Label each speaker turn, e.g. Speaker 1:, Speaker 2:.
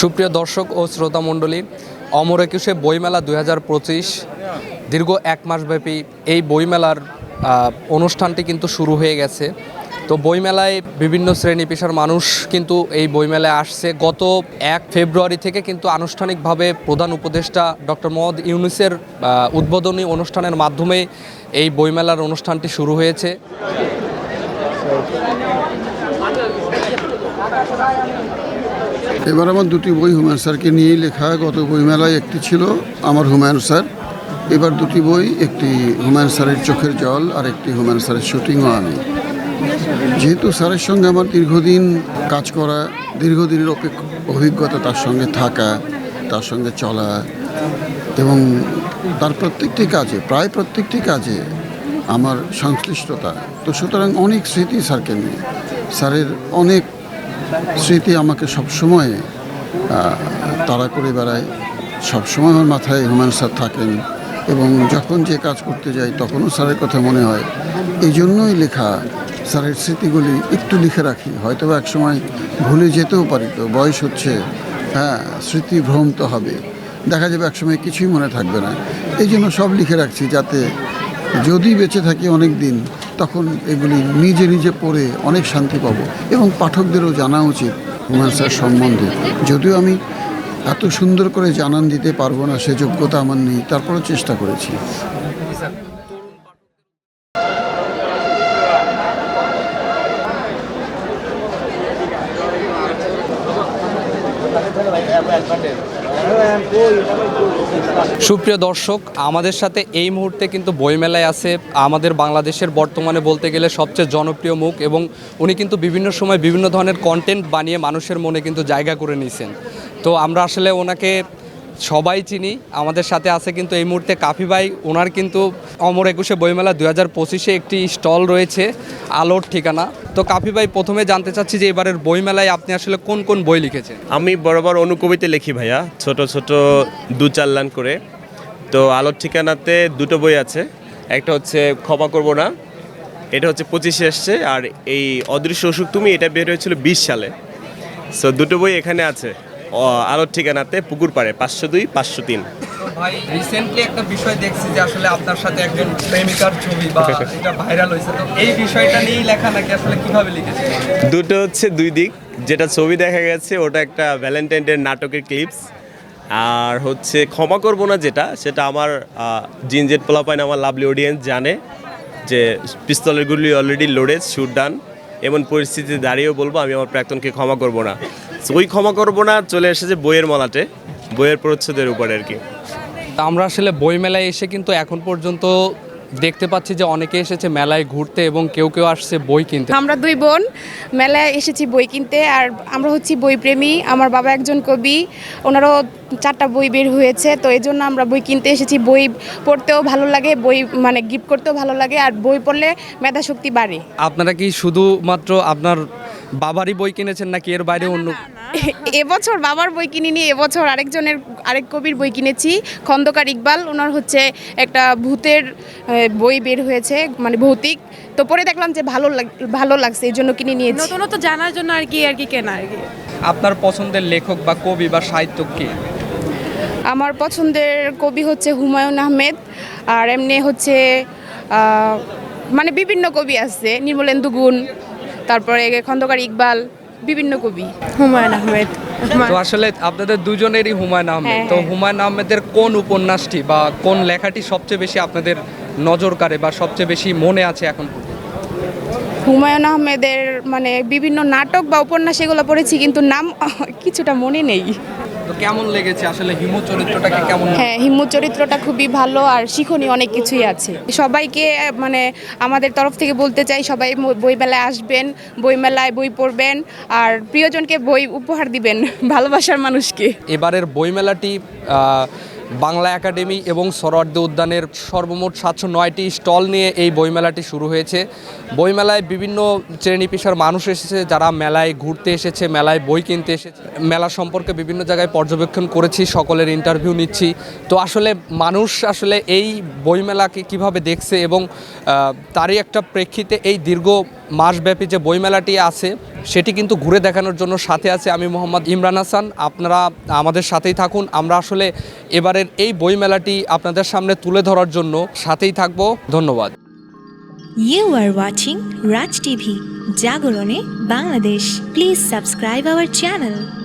Speaker 1: সুপ্রিয় দর্শক ও শ্রোতা মণ্ডলী, অমর একুশে বইমেলা দুই হাজার পঁচিশ, দীর্ঘ এক মাসব্যাপী এই বইমেলার অনুষ্ঠানটি কিন্তু শুরু হয়ে গেছে। তো বইমেলায় বিভিন্ন শ্রেণি পেশার মানুষ কিন্তু এই বইমেলায় আসছে। গত এক ফেব্রুয়ারি থেকে কিন্তু আনুষ্ঠানিকভাবে প্রধান উপদেষ্টা ডক্টর মোহাম্মদ ইউনুসের উদ্বোধনী অনুষ্ঠানের মাধ্যমে এই বইমেলার অনুষ্ঠানটি শুরু হয়েছে।
Speaker 2: এবার আমার দুটি বই হুমায়ুন স্যারকে নিয়েই লেখা, গত বইমেলায় একটি ছিল আমার হুমায়ুন স্যার। এবার দুটি বই, একটি হুমায়ুন স্যারের চোখের জল আর একটি হুমায়ুন স্যারের শুটিংও আমি। যেহেতু স্যারের সঙ্গে আমার দীর্ঘদিন কাজ করা, দীর্ঘদিনের অভিজ্ঞতা তার সঙ্গে থাকা, তার সঙ্গে চলা এবং তার প্রত্যেকটি কাজে, প্রায় প্রত্যেকটি কাজে আমার সংশ্লিষ্টতা। তো সুতরাং অনেক স্মৃতি স্যারকে নিয়ে, স্যারের অনেক স্মৃতি আমাকে সবসময় তাড়া করে বেড়ায়। সবসময় আমার মাথায় হুমায়ুন স্যার থাকেন এবং যখন যে কাজ করতে যাই তখনও স্যারের কথা মনে হয়। এই জন্যই লেখা স্যারের স্মৃতিগুলি একটু লিখে রাখি। হয়তো বা একসময় ভুলে যেতেও পারি তো, বয়স হচ্ছে হ্যাঁ স্মৃতি ভ্রম তো হবে। দেখা যাবে একসময় কিছুই মনে থাকবে না। এই জন্য সব লিখে রাখছি যাতে যদি বেঁচে থাকি অনেক দিন তখন এগুলি নিজে নিজে পড়ে অনেক শান্তি পাব। এবং পাঠকদেরও জানা উচিত হুমায়ুন স্যার সম্বন্ধে। যদিও আমি এত সুন্দর করে জানান দিতে পারব না, সে যোগ্যতা আমার নেই, তারপরও চেষ্টা করেছি।
Speaker 1: সুপ্রিয় দর্শক, আমাদের সাথে এই মুহূর্তে কিন্তু বইমেলায় আছে আমাদের বাংলাদেশের বর্তমানে বলতে গেলে সবচেয়ে জনপ্রিয় মুখ এবং উনি কিন্তু বিভিন্ন সময় বিভিন্ন ধরনের কন্টেন্ট বানিয়ে মানুষের মনে কিন্তু জায়গা করে নিয়েছেন। তো আমরা আসলে ওনাকে সবাই চিনি, আমাদের সাথে আছে কিন্তু এই মুহূর্তে কাফি ভাই। ওনার কিন্তু অমর একুশে বইমেলা দুই হাজার পঁচিশে একটি স্টল রয়েছে, আলোর ঠিকানা। তো কাফি ভাই, প্রথমে জানতে চাচ্ছি যে এবারের বইমেলায় আপনি আসলে কোন কোন বই লিখেছেন?
Speaker 3: আমি বরাবর অনুকবিতে লিখি ভাইয়া, ছোট ছোট দু চার লাইন করে। তো আলোর ঠিকানাতে দুটো বই আছে, একটা হচ্ছে ক্ষমা করব না, এটা হচ্ছে পঁচিশে এসছে, আর এই অদৃশ্য অসুখ তুমি, এটা বের হয়েছিল বিশ সালে। সো দুটো বই এখানে আছে। আলোর ঠিকানাতে পুকুর পাড়ে পাঁচশো দুই পাঁচশো তিন।
Speaker 1: ভাই রিসেন্টলি একটা বিষয় দেখছি যে আসলে আপনার সাথে একজন প্রেমিকার ছবি বা এটা ভাইরাল হয়েছে। তো এই বিষয়টা নিয়েই লেখা নাকি আসলে কীভাবে লিখেছেন?
Speaker 3: দুটো হচ্ছে দুই দিক। যেটা ছবি দেখা গেছে ওটা একটা ভ্যালেন্টাইন ডে নাটকের ক্লিপস আর হচ্ছে ক্ষমা করব না যেটা সেটা আমার জিনজেট পোলাপাইন আমার লাভলি অডিয়েন্স জানে যে পিস্তলের গুলি অলরেডি লোডেড শুট ডান এমন পরিস্থিতিতে দাঁড়িয়েও বলব, আমি আমার প্রাক্তনকে ক্ষমা করব না। ওই ক্ষমা করব না, চলে এসেছে বইয়ের মলাটে, বইয়ের প্রচ্ছদের উপরে আর কি।
Speaker 1: আমরা আসলে বই মেলায় এসে কিন্তু এখন পর্যন্ত দেখতে পাচ্ছি যে অনেকে এসেছে মেলায় ঘুরতে এবং কেউ কেউ আসছে বই কিনতে।
Speaker 4: আমরা দুই বোন মেলায় এসেছি বই কিনতে আর আমরা হচ্ছি বই প্রেমী আমার বাবা একজন কবি ওনারও চারটা বই বের হয়েছে তো এই জন্য আমরা বই কিনতে এসেছি। বই পড়তেও ভালো লাগে বই মানে গিফট করতেও ভালো লাগে আর বই পড়লে মেধা শক্তি বাড়ে।
Speaker 1: আপনারা কি শুধুমাত্র আপনার বাবারই বই কিনেছেন নাকি এর বাইরে অন্য
Speaker 4: এবছর বাবার বই কিনিনি এবছর আরেকজনের আরেক কবির বই কিনেছি খন্দকার ইকবাল। ওনার হচ্ছে একটা ভূতের বই বের হয়েছে মানে ভৌতিক। তো পরে দেখলাম যে ভালো লাগ- ভালো লাগছে এই জন্য কিনে নিয়েছি।
Speaker 5: নতুনত্ব জানার জন্য আর কি আর কি কেনা আর কি?
Speaker 1: আপনার পছন্দের লেখক বা কবি বা সাহিত্যিক কি?
Speaker 4: আমার পছন্দের কবি হচ্ছে হুমায়ুন আহমেদ আর এমনি হচ্ছে মানে বিভিন্ন কবি আছে নির্মলেন্দু গুণ তারপরে খন্দকার ইকবাল বিভিন্ন কবি।
Speaker 5: হুমায়ুন আহমেদ।
Speaker 1: তো আসলে আপনাদের দুজনেরই হুমায়ুন আহমেদ।
Speaker 4: হ্যাঁ,
Speaker 1: তো
Speaker 4: হ্যাঁ।
Speaker 1: হুমায়ুন আহমেদের কোন উপন্যাসটি বা কোন লেখাটি সবচেয়ে বেশি আপনাদের নজর কাড়ে বা সবচেয়ে বেশি মনে আছে এখন
Speaker 4: হুমায়ুন আহমেদের মানে বিভিন্ন নাটক বা উপন্যাস এগুলো পড়েছি কিন্তু নাম কিছুটা মনে নেই।
Speaker 1: তো কেমন লেগেছে আসলে হিমু চরিত্রটাকে কেমন
Speaker 4: হ্যাঁ হিমু চরিত্রটা খুবই ভালো আর শিখনীয় অনেক কিছুই আছে। সবাইকে মানে আমাদের তরফ থেকে বলতে চাই সবাই বইমেলায় আসবেন বইমেলায় বই পড়বেন আর প্রিয়জনকে বই উপহার দিবেন ভালোবাসার মানুষকে।
Speaker 1: এবারের বইমেলাটি আহ, বাংলা একাডেমি এবং সরোয়ার্দী উদ্যানের সর্বমোট সাতশো নয়টি স্টল নিয়ে এই বইমেলাটি শুরু হয়েছে। বইমেলায় বিভিন্ন শ্রেণি পেশার মানুষ এসেছে, যারা মেলায় ঘুরতে এসেছে, মেলায় বই কিনতে এসেছে। মেলা সম্পর্কে বিভিন্ন জায়গায় পর্যবেক্ষণ করেছি, সকলের ইন্টারভিউ নিচ্ছি। তো আসলে মানুষ আসলে এই বইমেলাকে কীভাবে দেখছে এবং তারই একটা প্রেক্ষিতে এই দীর্ঘ মাসব্যাপী যে বইমেলাটি আছে, সেটি কিন্তু ঘুরে দেখানোর জন্য সাথে আছে আমি মোহাম্মদ ইমরান হাসান। আপনারা আমাদের সাথেই থাকুন। আমরা আসলে এবারের এই বইমেলাটি আপনাদের সামনে তুলে ধরার জন্য সাথেই থাকব। ধন্যবাদ।
Speaker 6: You are watching Raj TV জাগরণে Bangladesh please subscribe our channel.